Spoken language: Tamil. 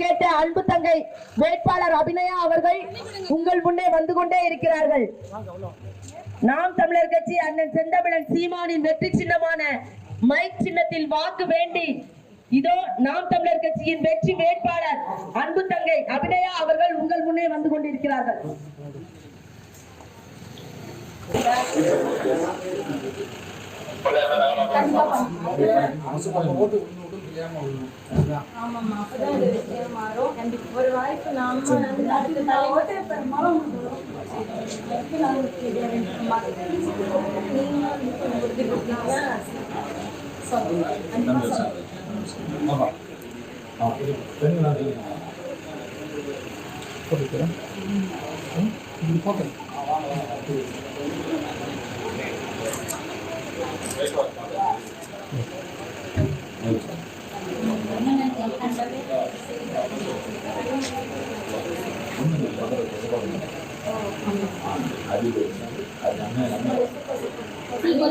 கேட்ட அன்பு தங்கை வேட்பாளர் அபிநயா அவர்கள் உங்கள் முன்னே வந்து கொண்டே இருக்கிறார்கள். நாம் தமிழர் கட்சி அண்ணன் செந்தமிழன் சீமானின் வெற்றி சின்னமான மைக் சின்னத்தில் வாக்கு வேண்டி இதோ நாம் தமிழர் கட்சியின் வெற்றி வேட்பாளர் அன்பு தங்கை அபிநயா அவர்கள் உங்கள் முன்னே வந்து கொண்டிருக்கிறார்கள். தெரியாம அதுதான் ஆமாமா அப்பதான் அது விஷயம் 그리고